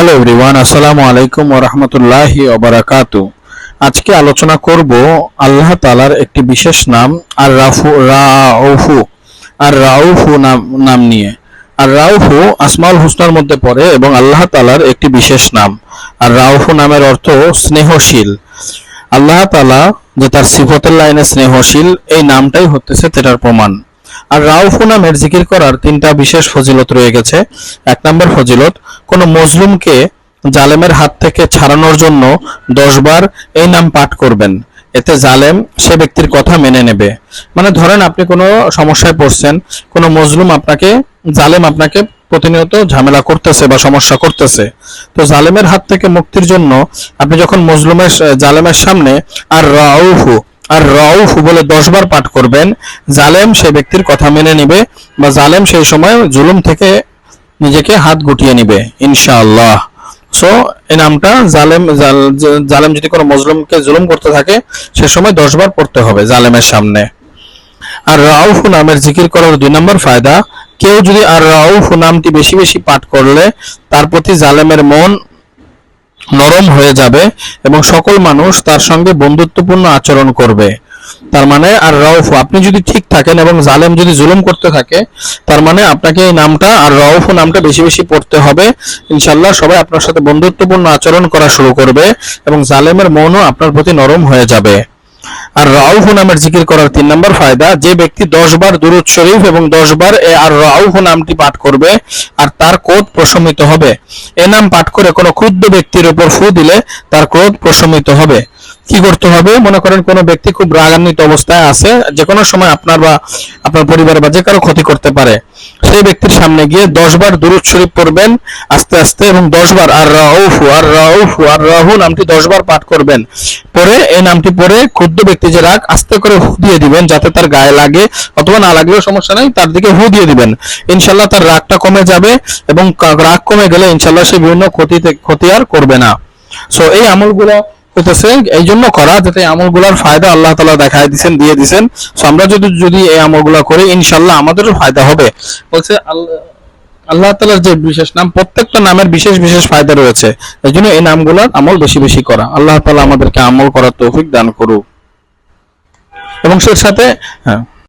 Hello everyone আসসালামু আলাইকুম ওয়া রাহমাতুল্লাহি ওয়া বারাকাতু আজকে আলোচনা করব আল্লাহ তাআলার একটি বিশেষ নাম, আর রাফু, রাউফু, আর রাউফু নাম নাম নিয়ে। আর রাউফু আসমাউল হুসনার মধ্যে পড়ে এবং আল্লাহ তাআলার একটি বিশেষ নাম। আর রাউফু নামের অর্থ স্নেহশীল। আল্লাহ তাআলা যে তার সিফতের লাইনে স্নেহশীল, এই নামটাই হতেছে সেটার প্রমাণ। আর রাউফু নামের জিকির করার তিনটা বিশেষ ফজিলত রয়ে গেছে। এক নম্বর ফজিলত, কোনো মজলুমকে জালেমের হাত থেকে ছাড়ানোর জন্য দশ বার এই নাম পাঠ করবেন। এতে জালেম সে ব্যক্তির কথা মেনে নেবে। মানে ধরেন আপনি কোনো সমস্যায় পড়ছেন, কোনো মজলুম আপনাকে, জালেম আপনাকে প্রতিনিয়ত ঝামেলা করতেছে বা সমস্যা করতেছে। তো জালেমের হাত থেকে মুক্তির জন্য আপনি যখন মজলুমের জালেমের সামনে আর রাউফু আর রাউফ বলে দশবার পাঠ করবেন। জালেম সে ব্যক্তির কথা মেনে নিবে বা জালেম সেই সময় জুলুম থেকে নিজেকে হাত গুটিয়ে নিবে, ইনশাআল্লাহ। সো এই নামটা জালেম, জাল- জালেম যদি কোনো মজলুমকে জুলুম করতে থাকে, সে সময় দশবার পড়তে হবে জালেমের সামনে। আর রাউফ নামের জিকির করার দুই নম্বর ফায়দা, কেউ যদি আর রাউফ নামটি বেশি বেশি পাঠ করলে, তার প্রতি জালেমের মন নরম হয়ে যাবে এবং সকল মানুষ তার সঙ্গে বন্ধুত্বপূর্ণ আচরণ করবে। তার মানে আর রউফ, আপনি যদি ঠিক থাকেন এবং জালেম যদি জুলুম করতে থাকে, তার মানে আপনাকে এই নামটা আর রউফ নামটা বেশি বেশি পড়তে হবে। ইনশাল্লাহ সবাই আপনার সাথে বন্ধুত্বপূর্ণ আচরণ করা শুরু করবে এবং জালেমের মনও আপনার প্রতি নরম হয়ে যাবে। আর রাউফ নামের জিকির করার তিন নম্বর ফায়দা, যে ব্যক্তি দশ বার দুরুদ শরীফ এবং দশ বার এ আর রাউফ নামটি পাঠ করবে আর তার ক্রোধ প্রশমিত হবে। এ নাম পাঠ করে কোনো ক্ষুদ্র ব্যক্তির উপর ফু দিলে তার ক্রোধ প্রশমিত হবে। কি করতে হবে? মনে করেন কোনো ব্যক্তি খুব রাগান্বিত অবস্থায় আছে যে কোনো সময় আপনার বা আপনার পরিবার বা যে কারও ক্ষতি করতে পারে। সেই ব্যক্তির সামনে গিয়ে দশ বার দুরুদ শরীফ পড়বেন, আস্তে আস্তে এবং দশ বার আর রাউফু আর রাউফু আর রাহু নামটি দশ বার পাঠ করবেন। পরে এই নামটি পরে ক্ষুদ্র ব্যক্তি যে রাগ, আস্তে করে হু দিয়ে দিবেন যাতে তার গায়ে লাগে অথবা না লাগলেও সমস্যা নাই, তার দিকে হু দিয়ে দিবেন। ইনশাল্লাহ তার রাগটা কমে যাবে এবং রাগ কমে গেলে ইনশাল্লাহ সে বিভিন্ন ক্ষতি ক্ষতি আর করবে না। সো এই আমলগুলো হইতেছে এই জন্য করা যাতে আমলগুলার ফায়দা আল্লাহ তালা দেখায়, দিছেন, দিয়ে দিছেন। সো আমরা যদি যদি এই আমলগুলা করি ইনশাল্লাহ আমাদেরও ফায়দা হবে। বলছে আল্লাহ আল্লাহ তালার যে বিশেষ নাম, প্রত্যেকটা নামের বিশেষ বিশেষ ফায়দা রয়েছে। এই জন্য এই নামগুলোর আমল বেশি বেশি করা। আল্লাহ তালা আমাদেরকে আমল করার তৌফিক দান করুক। এবং সে সাথে হ্যাঁ।